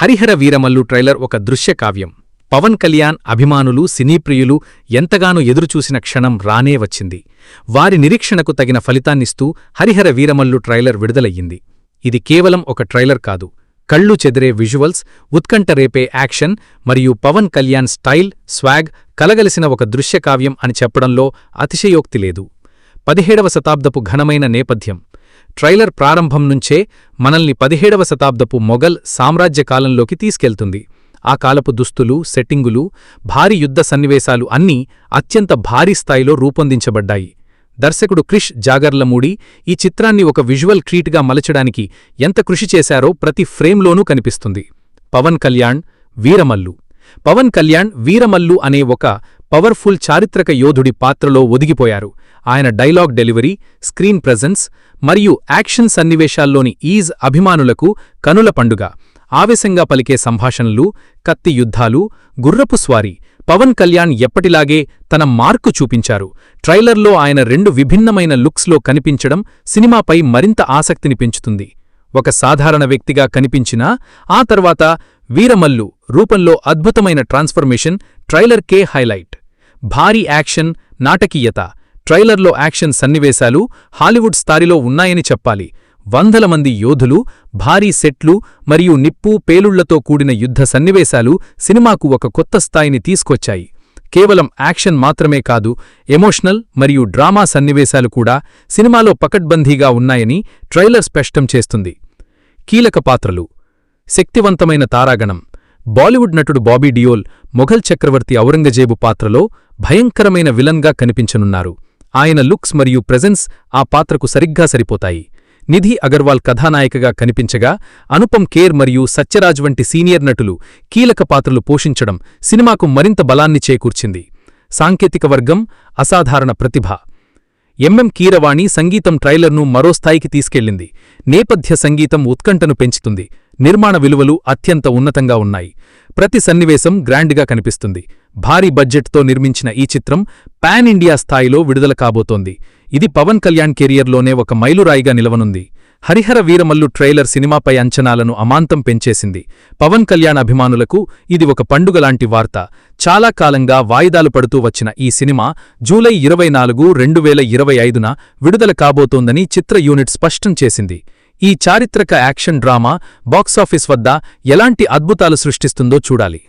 Harihara Veeramallu trailer ఒక దృశ్య కావ్యం. పవన్ కళ్యాణ్ అభిమానులు సినీప్రియులు ఎంతగానో ఎదురుచూసిన క్షణం రానే వచ్చింది. వారి నిరీక్షణకు తగిన ఫలితాన్నిస్తూ హరిహర వీరమల్లు ట్రైలర్ విడుదలయ్యింది. ఇది కేవలం ఒక ట్రైలర్ కాదు. కళ్ళు చెదిరే విజువల్స్ ఉత్కంఠ రేపే యాక్షన్ మరియు పవన్ కళ్యాణ్ స్టైల్ స్వాగ్ కలగలిసిన ఒక దృశ్యకావ్యం అని చెప్పడంలో అతిశయోక్తి లేదు. పదిహేడవ శతాబ్దపు ఘనమైన నేపథ్యం. ట్రైలర్ ప్రారంభం నుంచే మనల్ని పదిహేడవ శతాబ్దపు మొఘల్ సామ్రాజ్య కాలంలోకి తీసుకెళ్తుంది. ఆ కాలపు దుస్తులు సెట్టింగులు భారీ యుద్ధ సన్నివేశాలు అన్నీ అత్యంత భారీ స్థాయిలో రూపొందించబడ్డాయి. దర్శకుడు క్రిష్ జాగర్లమూడి ఈ చిత్రాన్ని ఒక విజువల్ ట్రీట్గా మలచడానికి ఎంత కృషి చేశారో ప్రతి ఫ్రేమ్లోనూ కనిపిస్తుంది. పవన్ కళ్యాణ్ వీరమల్లు. పవన్ కళ్యాణ్ వీరమల్లు అనే ఒక పవర్ఫుల్ చారిత్రక యోధుడి పాత్రలో ఒదిగిపోయారు. ఆయన డైలాగ్ డెలివరీ స్క్రీన్ ప్రెజెన్స్ మరియు యాక్షన్ సన్నివేశాల్లోని ఈజ్ అభిమానులకు కనుల పండుగ. ఆవేశంగా పలికే సంభాషణలు కత్తి యుద్ధాలు గుర్రపు స్వారీ పవన్ కళ్యాణ్ ఎప్పటిలాగే తన మార్కు చూపించారు. ట్రైలర్లో ఆయన రెండు విభిన్నమైన లుక్స్లో కనిపించడం సినిమాపై మరింత ఆసక్తిని పెంచుతుంది. ఒక సాధారణ వ్యక్తిగా కనిపించినా ఆ తర్వాత వీరమల్లు రూపంలో అద్భుతమైన ట్రాన్స్ఫర్మేషన్ ట్రైలర్కే హైలైట్. భారీ యాక్షన్ నాటకీయత ట్రైలర్లో యాక్షన్ సన్నివేశాలు హాలీవుడ్ స్థాయిలో ఉన్నాయని చెప్పాలి. వందల మంది యోధులు భారీ సెట్లు మరియు నిప్పు పేలుళ్ళతో కూడిన యుద్ధ సన్నివేశాలు సినిమాకు ఒక కొత్త స్థాయిని తీసుకొచ్చాయి. కేవలం యాక్షన్ మాత్రమే కాదు ఎమోషనల్ మరియు డ్రామా సన్నివేశాలు కూడా సినిమాలో పకడ్బందీగా ఉన్నాయని ట్రైలర్ స్పష్టం చేస్తుంది. కీలక పాత్రలు. శక్తివంతమైన తారాగణం. బాలీవుడ్ నటుడు బాబీ డియోల్ మొఘల్ చక్రవర్తి ఔరంగజేబు పాత్రలో భయంకరమైన విలన్గా కనిపించనున్నారు. ఆయన లుక్స్ మరియు ప్రెజెన్స్ ఆ పాత్రకు సరిగ్గా సరిపోతాయి. నిధి అగర్వాల్ కథానాయికగా కనిపించగా అనుపమ్ కేర్ మరియు సత్యరాజ్ వంటి సీనియర్ నటులు కీలక పాత్రలు పోషించడం సినిమాకు మరింత బలాన్ని చేకూర్చింది. సాంకేతిక వర్గం అసాధారణ ప్రతిభ. ఎంఎం కీరవాణి సంగీతం ట్రైలర్ను మరో స్థాయికి తీసుకెళ్ళింది నేపథ్య సంగీతం ఉత్కంఠను పెంచుతుంది. నిర్మాణ విలువలు అత్యంత ఉన్నతంగా ఉన్నాయి. ప్రతి సన్నివేశం గ్రాండ్గా కనిపిస్తుంది. భారీ బడ్జెట్తో నిర్మించిన ఈ చిత్రం పాన్ ఇండియా స్థాయిలో విడుదల కాబోతోంది. ఇది పవన్ కళ్యాణ్ కెరియర్లోనే ఒక మైలురాయిగా నిలవనుంది. హరిహర వీరమల్లు ట్రైలర్ సినిమాపై అంచనాలను అమాంతం పెంచేసింది. పవన్ కళ్యాణ్ అభిమానులకు ఇది ఒక పండుగలాంటి వార్త. చాలా కాలంగా వాయిదాలు పడుతూ వచ్చిన ఈ సినిమా జూలై ఇరవై నాలుగు రెండు ఇరవై ఐదున విడుదల కాబోతోందని చిత్ర యూనిట్ స్పష్టం చేసింది. ఈ చారిత్రక యాక్షన్ డ్రామా బాక్సాఫీస్ వద్ద ఎలాంటి అద్భుతాలు సృష్టిస్తుందో చూడాలి.